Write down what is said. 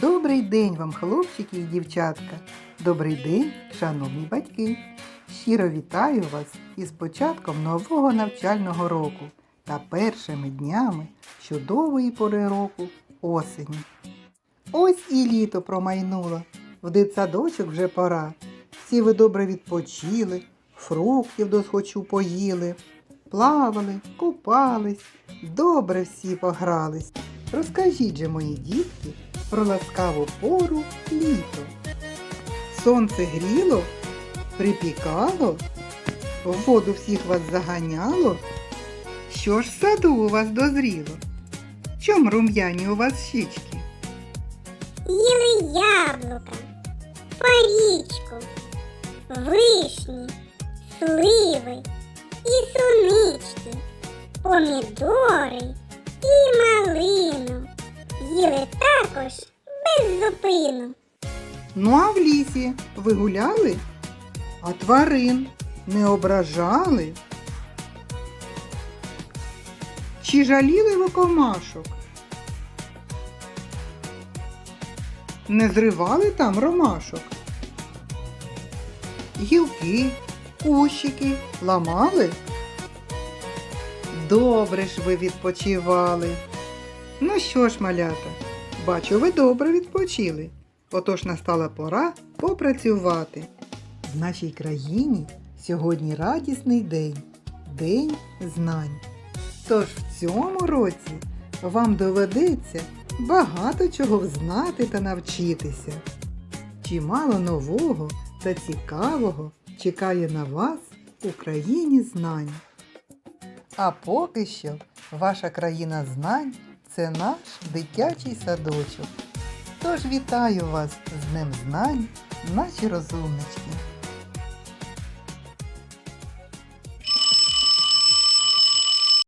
Добрий день вам, хлопчики і дівчатка. Добрий день, шановні батьки. Щиро вітаю вас із початком нового навчального року та першими днями чудової пори року осені. Ось і літо промайнуло. В дитсадочок вже пора. Всі ви добре відпочили, фруктів досхочу поїли, плавали, купались, добре всі погрались. Розкажіть же, мої дітки, про ласкаву пору літо. Сонце гріло, припікало, в воду всіх вас заганяло. Що ж в саду у вас дозріло? Чом рум'яні у вас щічки? Їли яблука, парічку, вишні, сливи і сунички, помідори і малину. Їли також без зупину. Ну а в лісі ви гуляли? А тварин не ображали? Чи жаліли ви комашок? Не зривали там ромашок? Гілки, кущики ламали? Добре ж ви відпочивали. Ну що ж, малята, бачу, ви добре відпочили. Отож настала пора попрацювати. В нашій країні сьогодні радісний день День знань. Тож в цьому році вам доведеться багато чого взнати та навчитися. Чимало нового та цікавого чекає на вас у країні знань. А поки що ваша країна знань це наш дитячий садочок. Тож вітаю вас з Днем знань, наші розумнички!